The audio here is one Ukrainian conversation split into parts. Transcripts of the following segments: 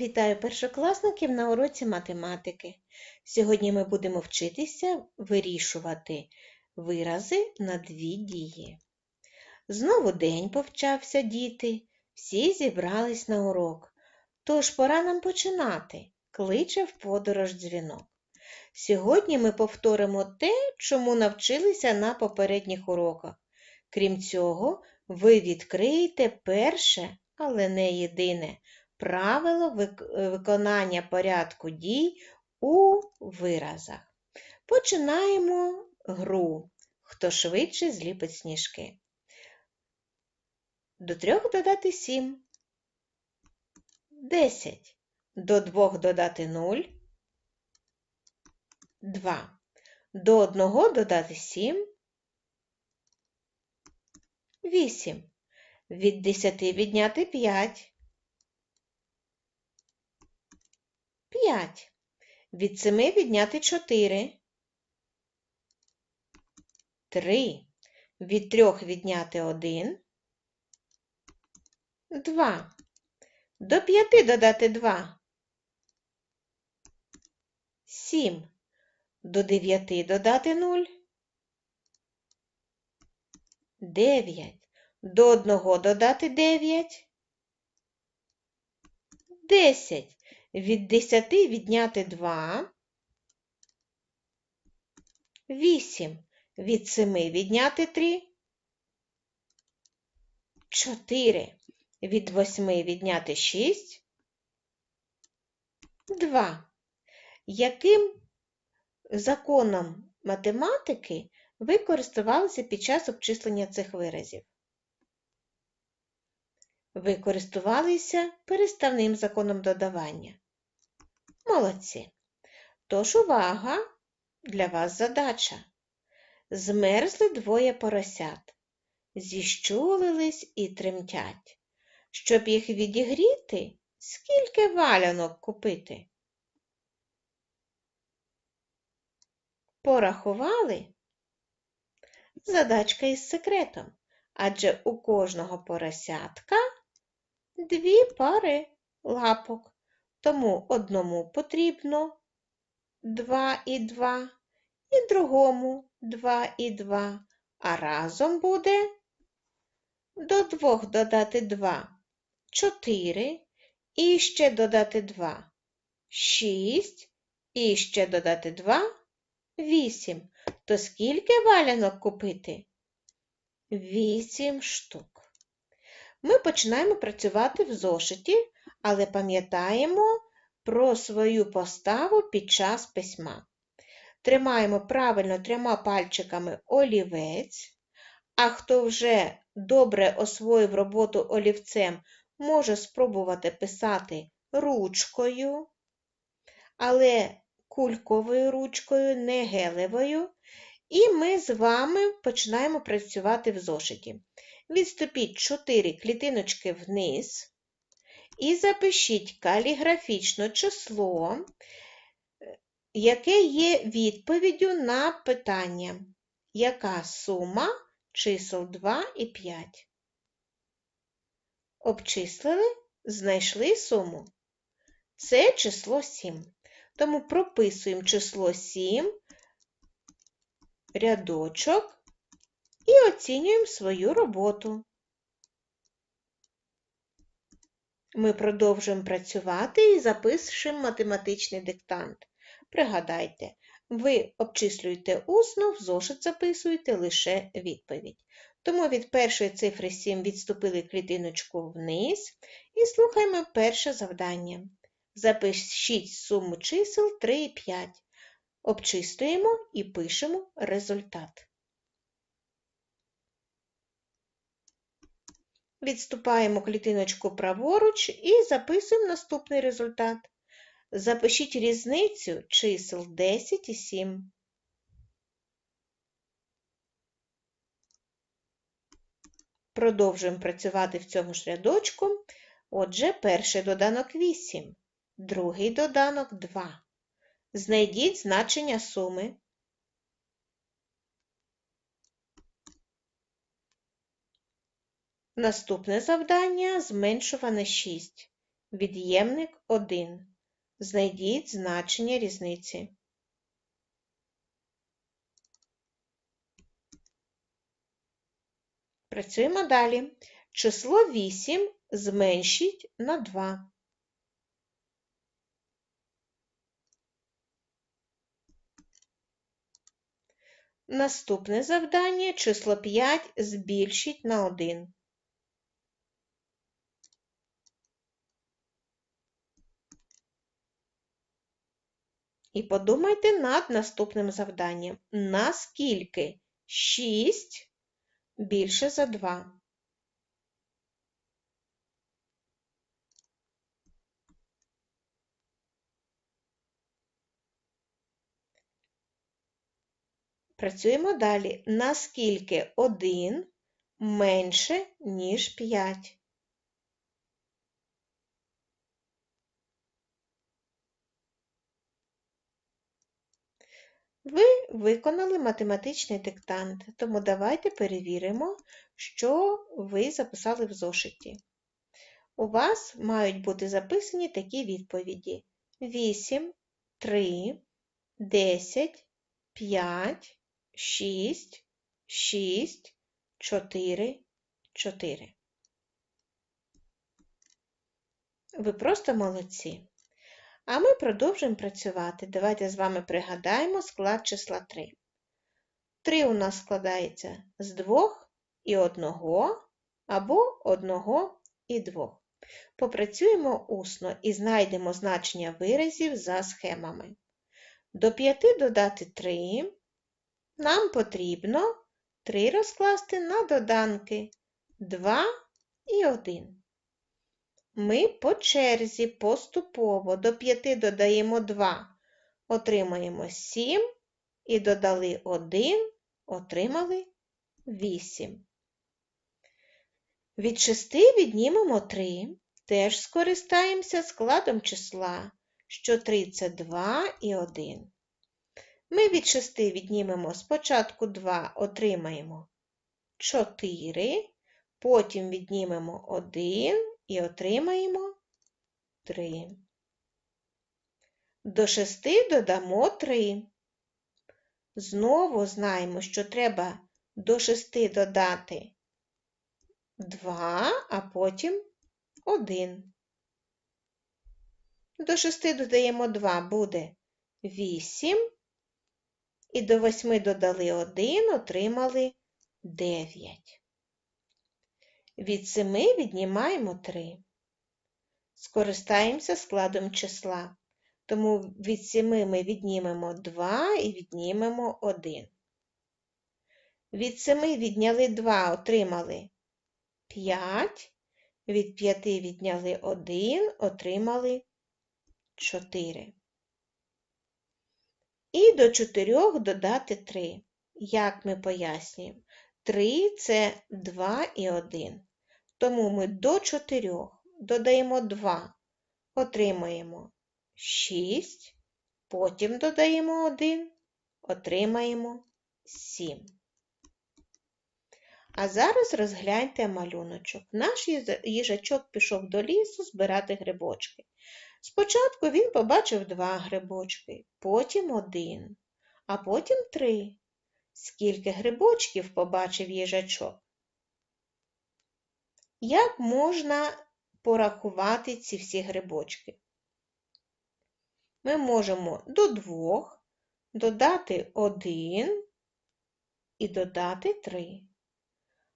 Вітаю першокласників на уроці математики. Сьогодні ми будемо вчитися вирішувати вирази на дві дії. Знову день повчався діти, всі зібрались на урок. Тож пора нам починати, кличе в подорож дзвінок. Сьогодні ми повторимо те, чому навчилися на попередніх уроках. Крім цього, ви відкриєте перше, але не єдине правило вик- виконання порядку дій у виразах. Починаємо гру. Хто швидше зліпить сніжки. До трьох додати сім. Десять. До двох додати нуль. Два. До одного додати сім. Вісім. Від десяти відняти п'ять. 5. Від 7 відняти 4. 3. Від 3 відняти 1. 2. До 5 додати 2. 7. До 9 додати 0. 9. До 1 додати 9. 10. Від 10 відняти 2. 8. Від 7 відняти 3. 4. Від 8 відняти 6. 2. Яким законом математики ви користувалися під час обчислення цих виразів? Ви користувалися переставним законом додавання. Молодці. Тож увага! Для вас задача. Змерзли двоє поросят, зіщулились і тремтять. Щоб їх відігріти, скільки валянок купити? Порахували? Задачка із секретом, адже у кожного поросятка дві пари лапок. Тому одному потрібно 2 і 2, і другому 2 і 2, а разом буде до 2 додати 2 4, і ще додати 2 6, і ще додати 2 8. То скільки валянок купити? 8 штук. Ми починаємо працювати в зошиті але пам'ятаємо про свою поставу під час письма. Тримаємо правильно трьома пальчиками олівець, а хто вже добре освоїв роботу олівцем, може спробувати писати ручкою, але кульковою ручкою, не гелевою. І ми з вами починаємо працювати в зошиті. Відступіть 4 клітиночки вниз. І запишіть каліграфічно число, яке є відповіддю на питання, яка сума чисел 2 і 5. Обчислили, знайшли суму. Це число 7. Тому прописуємо число 7, рядочок і оцінюємо свою роботу. Ми продовжуємо працювати і запишемо математичний диктант. Пригадайте, ви обчислюєте усно, в зошит записуєте лише відповідь. Тому від першої цифри 7 відступили клітиночку вниз і слухаємо перше завдання. Запишіть суму чисел 3 і 5. Обчислюємо і пишемо результат. Відступаємо клітиночку праворуч і записуємо наступний результат. Запишіть різницю чисел 10 і 7. Продовжуємо працювати в цьому ж рядочку. Отже, перший доданок 8, другий доданок 2. Знайдіть значення суми. Наступне завдання зменшуване 6. від'ємник 1. Знайдіть значення різниці. Працюємо далі. Число 8 зменшіть на 2. Наступне завдання число 5 збільшіть на 1. І подумайте над наступним завданням. Наскільки 6 більше за 2? Працюємо далі. Наскільки 1 менше, ніж 5? Ви виконали математичний диктант, тому давайте перевіримо, що ви записали в зошиті. У вас мають бути записані такі відповіді: 8, 3, 10, 5, 6, 6, 4, 4. Ви просто молодці. А ми продовжуємо працювати. Давайте з вами пригадаємо склад числа 3. 3 у нас складається з 2 і 1 або 1 і 2. Попрацюємо усно і знайдемо значення виразів за схемами. До 5 додати 3 нам потрібно 3 розкласти на доданки 2 і 1. Ми по черзі поступово. До 5 додаємо 2, отримаємо 7 і додали 1, отримали 8. Від 6 віднімемо 3, теж скористаємося складом числа, що 3 це 2 і 1. Ми від 6 віднімемо спочатку 2, отримаємо 4, потім віднімемо 1 і отримаємо 3. До 6 додамо 3. Знову знаємо, що треба до 6 додати 2, а потім 1. До 6 додаємо 2 буде 8. І до 8 додали 1, отримали 9. Від 7 віднімаємо 3. Скористаємося складом числа. Тому від 7 ми віднімемо 2 і віднімемо 1. Від 7 відняли 2, отримали 5. Від 5 відняли 1, отримали 4. І до 4 додати 3. Як ми пояснюємо? 3 це 2 і 1. Тому ми до 4 додаємо 2, отримаємо 6, потім додаємо 1, отримаємо 7. А зараз розгляньте малюночок. Наш їжачок пішов до лісу збирати грибочки. Спочатку він побачив два грибочки, потім один, а потім три. Скільки грибочків побачив їжачок? Як можна порахувати ці всі грибочки? Ми можемо до двох додати один і додати три.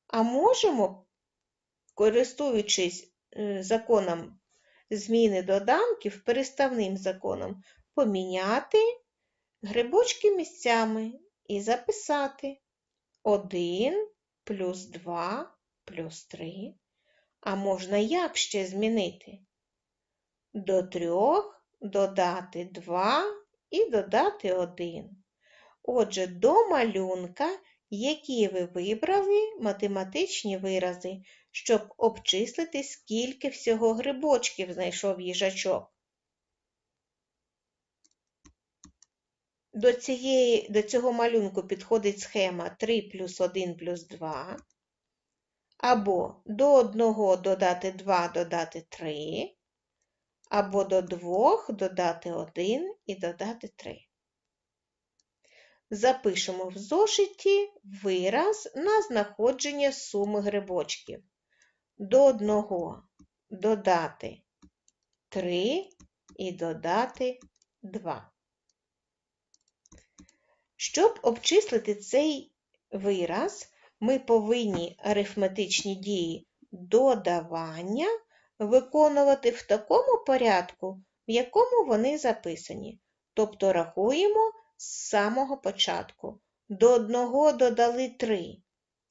А можемо, користуючись е, законом зміни доданків, переставним законом, поміняти грибочки місцями і записати 1 плюс 2 плюс 3. А можна як ще змінити? До 3 додати 2 і додати 1. Отже, до малюнка, які ви вибрали математичні вирази, щоб обчислити, скільки всього грибочків знайшов їжачок. До цієї, до цього малюнку підходить схема 3 плюс 1 плюс 2. Або до 1 додати 2 додати 3. або до 2 додати 1 і додати 3. Запишемо в зошиті вираз на знаходження суми грибочків. До 1 додати 3 і додати 2. Щоб обчислити цей вираз, ми повинні арифметичні дії додавання виконувати в такому порядку, в якому вони записані. Тобто рахуємо з самого початку. До одного додали 3,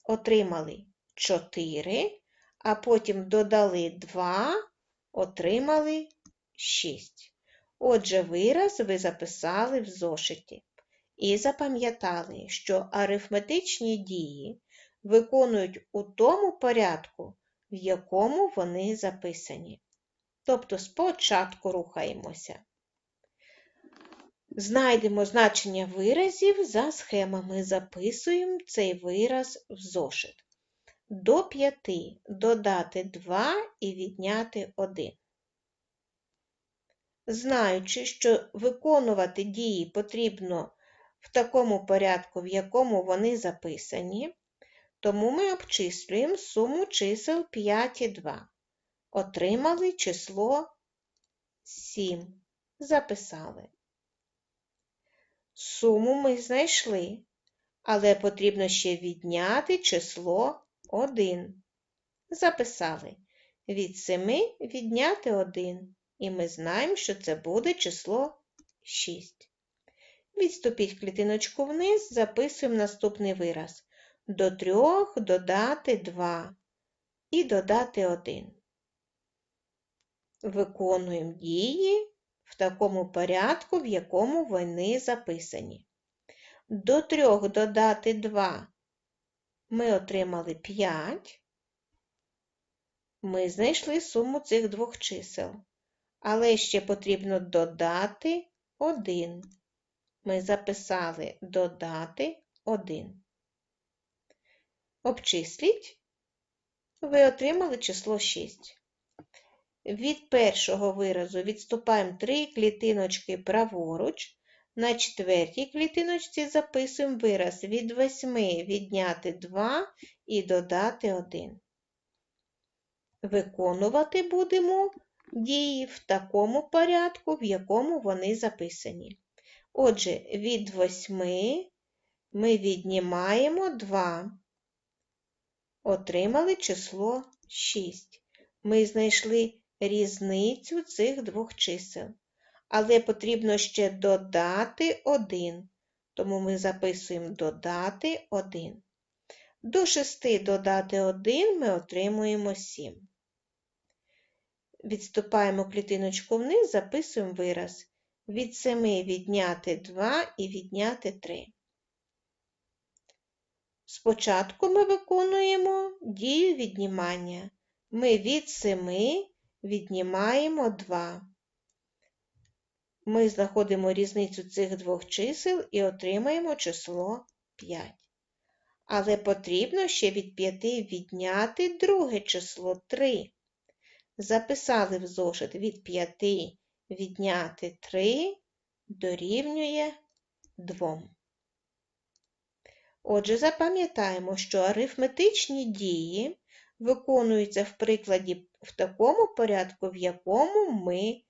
отримали 4, а потім додали 2, отримали 6. Отже, вираз ви записали в зошиті. І запам'ятали, що арифметичні дії виконують у тому порядку, в якому вони записані. Тобто спочатку рухаємося. Знайдемо значення виразів за схемами. Записуємо цей вираз в зошит. До 5 додати 2 і відняти 1. Знаючи, що виконувати дії потрібно в такому порядку, в якому вони записані, тому ми обчислюємо суму чисел 5 і 2. Отримали число 7. Записали. Суму ми знайшли, але потрібно ще відняти число 1. Записали. Від 7 відняти 1. І ми знаємо, що це буде число 6. Відступіть клітиночку вниз, записуємо наступний вираз. До 3 додати 2 і додати 1. Виконуємо дії в такому порядку, в якому вони записані. До 3 додати 2 ми отримали 5. Ми знайшли суму цих двох чисел. Але ще потрібно додати 1. Ми записали додати 1. Обчисліть, ви отримали число 6. Від першого виразу відступаємо 3 клітиночки праворуч. На четвертій клітиночці записуємо вираз від 8 відняти 2 і додати 1. Виконувати будемо дії в такому порядку, в якому вони записані. Отже, від 8 ми віднімаємо 2. Отримали число 6. Ми знайшли різницю цих двох чисел. Але потрібно ще додати 1. Тому ми записуємо додати 1. До 6 додати 1 ми отримуємо 7. Відступаємо клітиночку вниз, записуємо вираз. Від 7 відняти 2 і відняти 3. Спочатку ми виконуємо дію віднімання. Ми від 7 віднімаємо 2. Ми знаходимо різницю цих двох чисел і отримаємо число 5. Але потрібно ще від 5 відняти друге число 3. Записали в зошит від 5 відняти 3 дорівнює 2. Отже, запам'ятаємо, що арифметичні дії виконуються в прикладі в такому порядку, в якому ми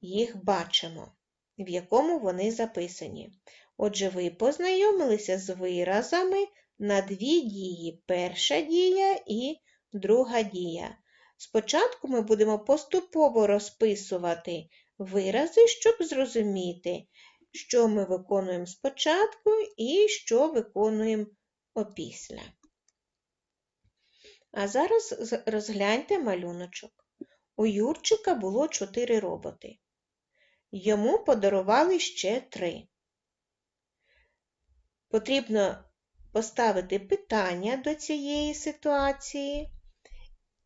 їх бачимо, в якому вони записані. Отже, ви познайомилися з виразами на дві дії перша дія і друга дія. Спочатку ми будемо поступово розписувати вирази, щоб зрозуміти, що ми виконуємо спочатку і що виконуємо опісля. А зараз розгляньте малюночок. У Юрчика було чотири роботи. Йому подарували ще три. Потрібно поставити питання до цієї ситуації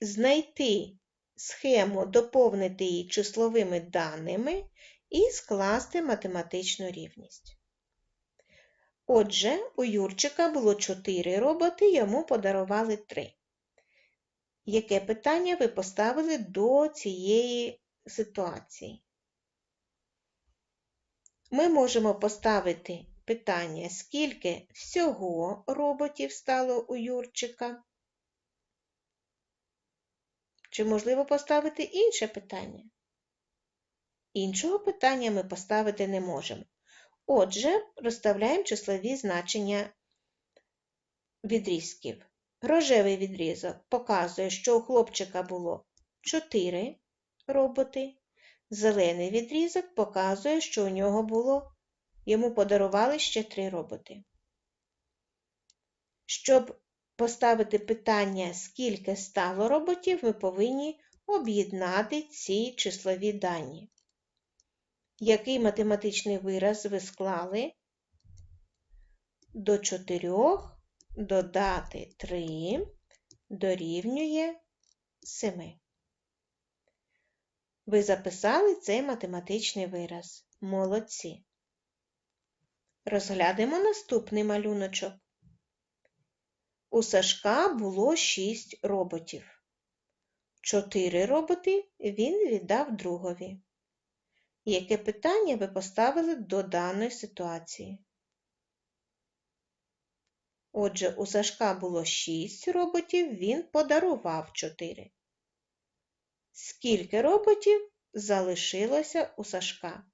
знайти схему, доповнити її числовими даними і скласти математичну рівність. Отже, у Юрчика було 4 роботи, йому подарували 3. Яке питання ви поставили до цієї ситуацій. Ми можемо поставити питання, скільки всього роботів стало у Юрчика. Чи можливо поставити інше питання? Іншого питання ми поставити не можемо. Отже, розставляємо числові значення відрізків. Рожевий відрізок показує, що у хлопчика було 4 роботи. Зелений відрізок показує, що у нього було, йому подарували ще 3 роботи. Щоб поставити питання, скільки стало роботів, ми повинні об'єднати ці числові дані. Який математичний вираз ви склали? До 4 додати 3 дорівнює 7. Ви записали цей математичний вираз. Молодці. Розглянемо наступний малюночок. У Сашка було 6 роботів. 4 роботи він віддав другові. Яке питання ви поставили до даної ситуації? Отже, у Сашка було 6 роботів, він подарував 4. Скільки роботів залишилося у Сашка?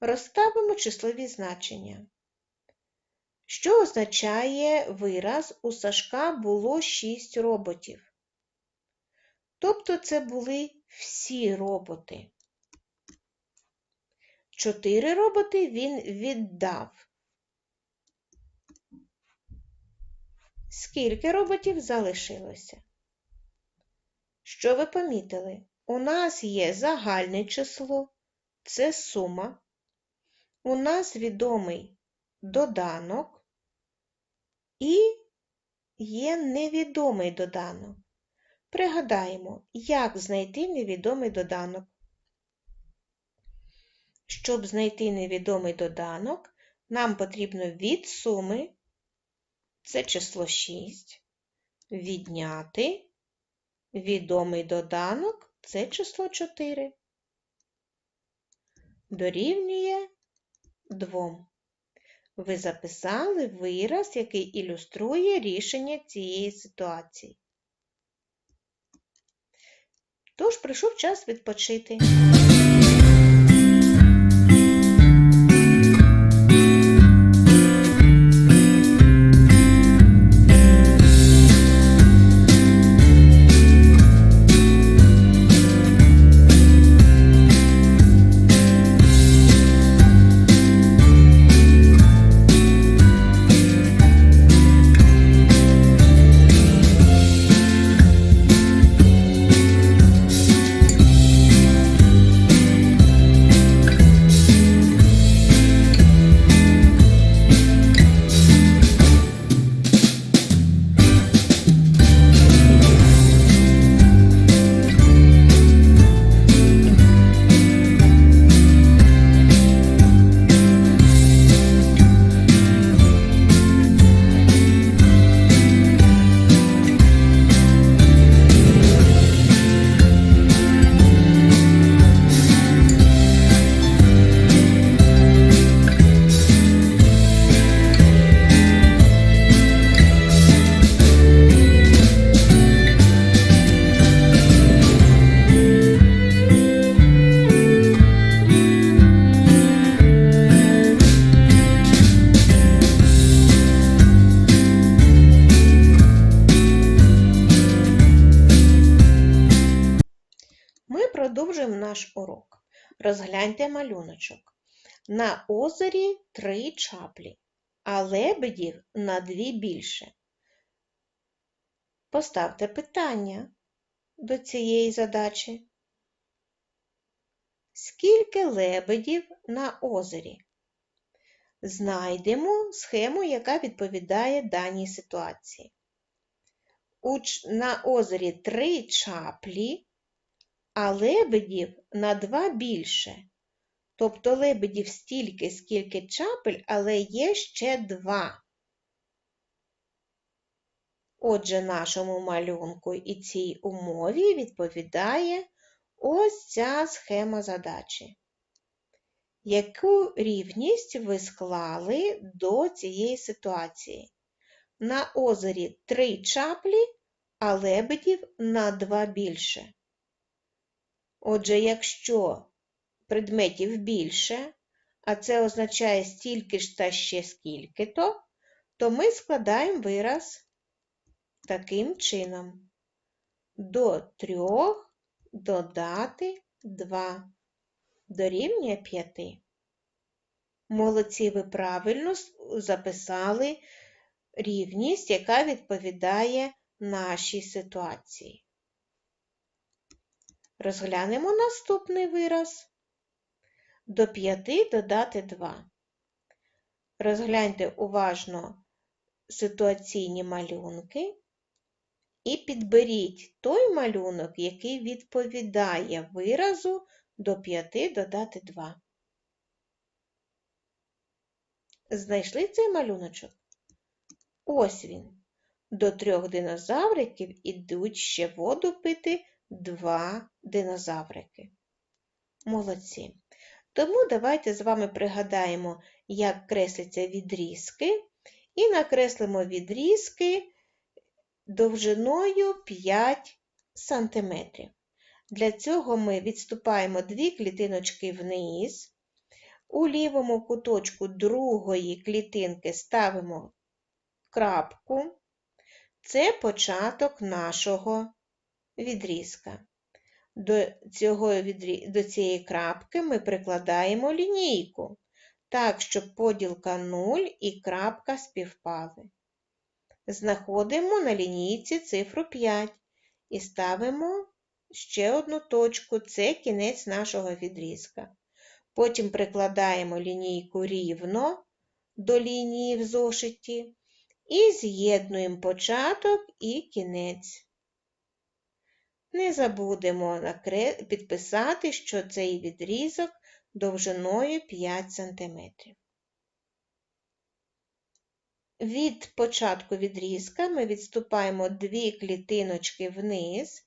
Розставимо числові значення. Що означає вираз у Сашка було 6 роботів? Тобто це були всі роботи. Чотири роботи він віддав. Скільки роботів залишилося? Що ви помітили? У нас є загальне число, це сума. У нас відомий доданок і є невідомий доданок. Пригадаємо, як знайти невідомий доданок. Щоб знайти невідомий доданок, нам потрібно від суми, це число 6, відняти відомий доданок, це число 4. Дорівнює 2. Ви записали вираз, який ілюструє рішення цієї ситуації. Тож прийшов час відпочити. Розгляньте малюночок. На озері три чаплі, а лебедів на дві більше. Поставте питання до цієї задачі. Скільки лебедів на озері? Знайдемо схему, яка відповідає даній ситуації. У ч- На озері три чаплі, а лебедів на два більше. Тобто лебедів стільки, скільки чапель, але є ще два. Отже, нашому малюнку і цій умові відповідає ось ця схема задачі. Яку рівність ви склали до цієї ситуації? На озері три чаплі, а лебедів на два більше. Отже, якщо предметів більше, а це означає стільки ж та ще скільки-то, то ми складаємо вираз таким чином. До трьох додати 2 дорівнює 5. Молодці ви правильно записали рівність, яка відповідає нашій ситуації. Розглянемо наступний вираз. До 5 додати 2. Розгляньте уважно ситуаційні малюнки і підберіть той малюнок, який відповідає виразу до 5 додати 2. Знайшли цей малюночок? Ось він. До трьох динозавриків ідуть ще воду пити два динозаврики. Молодці. Тому давайте з вами пригадаємо, як кресляться відрізки, і накреслимо відрізки довжиною 5 см. Для цього ми відступаємо дві клітиночки вниз. У лівому куточку другої клітинки ставимо крапку. Це початок нашого відрізка. До, цього. До цієї крапки ми прикладаємо лінійку, так, щоб поділка 0 і крапка співпали. Знаходимо на лінійці цифру 5 і ставимо ще одну точку це кінець нашого відрізка. Потім прикладаємо лінійку рівно до лінії в зошиті і з'єднуємо початок і кінець. Не забудемо підписати, що цей відрізок довжиною 5 см. Від початку відрізка ми відступаємо дві клітиночки вниз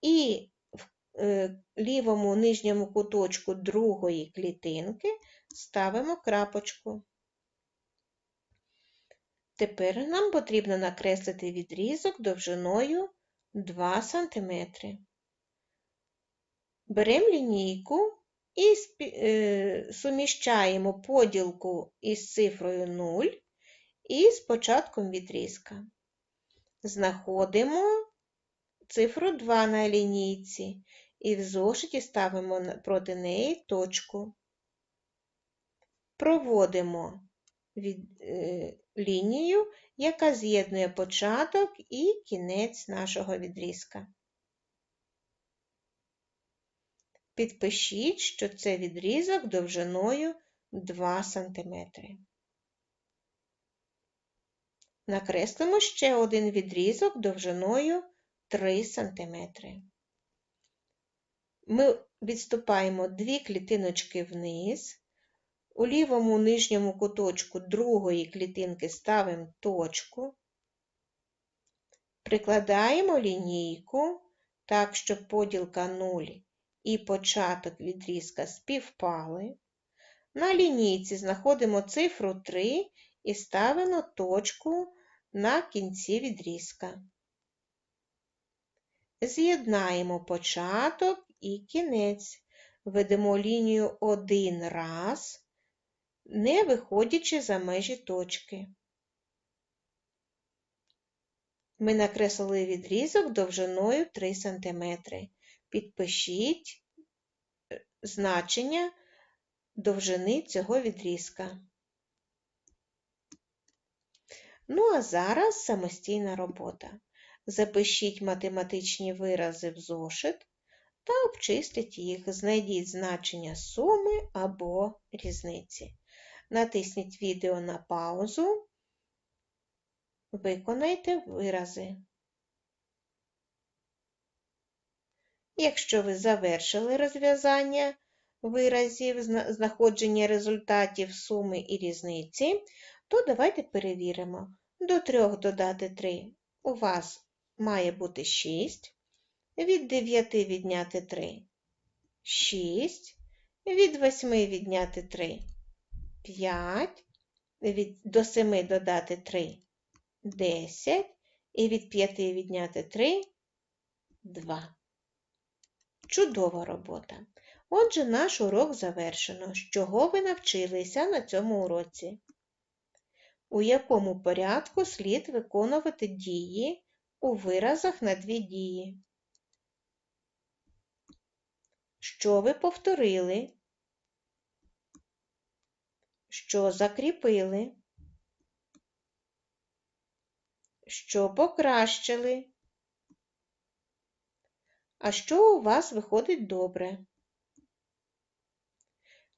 і в е, лівому нижньому куточку другої клітинки ставимо крапочку. Тепер нам потрібно накреслити відрізок довжиною 2 см. Беремо лінійку і е, суміщаємо поділку із цифрою 0 і з початком відрізка. Знаходимо цифру 2 на лінійці і в зошиті ставимо проти неї точку. Проводимо від, е, лінію, яка з'єднує початок і кінець нашого відрізка. Підпишіть, що це відрізок довжиною 2 см. Накреслимо ще один відрізок довжиною 3 см. Ми відступаємо дві клітиночки вниз. У лівому нижньому куточку другої клітинки ставимо точку, прикладаємо лінійку так, щоб поділка 0 і початок відрізка співпали. На лінійці знаходимо цифру 3 і ставимо точку на кінці відрізка. З'єднаємо початок і кінець. Ведемо лінію один раз, не виходячи за межі точки. Ми накреслили відрізок довжиною 3 см. Підпишіть е, значення довжини цього відрізка. Ну, а зараз самостійна робота. Запишіть математичні вирази в зошит та обчисліть їх, знайдіть значення суми або різниці. Натисніть відео на паузу, виконайте вирази. Якщо ви завершили розв'язання виразів, знаходження результатів суми і різниці, то давайте перевіримо. До 3 додати 3 у вас має бути 6, від 9 відняти 3 6. Від 8 відняти 3 5. Від, до 7 додати 3 10. І від 5 відняти 3 2. Чудова робота. Отже, наш урок завершено. З чого ви навчилися на цьому уроці? У якому порядку слід виконувати дії у виразах на дві дії? Що ви повторили? Що закріпили? Що покращили? А що у вас виходить добре?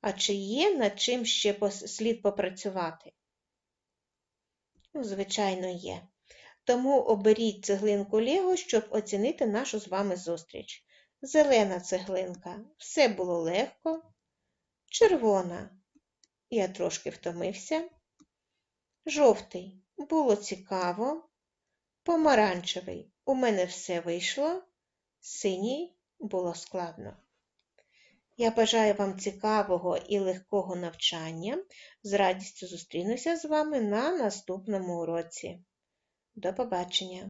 А чи є над чим ще слід попрацювати? Ну, Звичайно, є. Тому оберіть цеглинку Лего, щоб оцінити нашу з вами зустріч. Зелена цеглинка. Все було легко. Червона. Я трошки втомився. Жовтий. Було цікаво. Помаранчевий. У мене все вийшло. Синій було складно. Я бажаю вам цікавого і легкого навчання. З радістю зустрінуся з вами на наступному уроці. До побачення!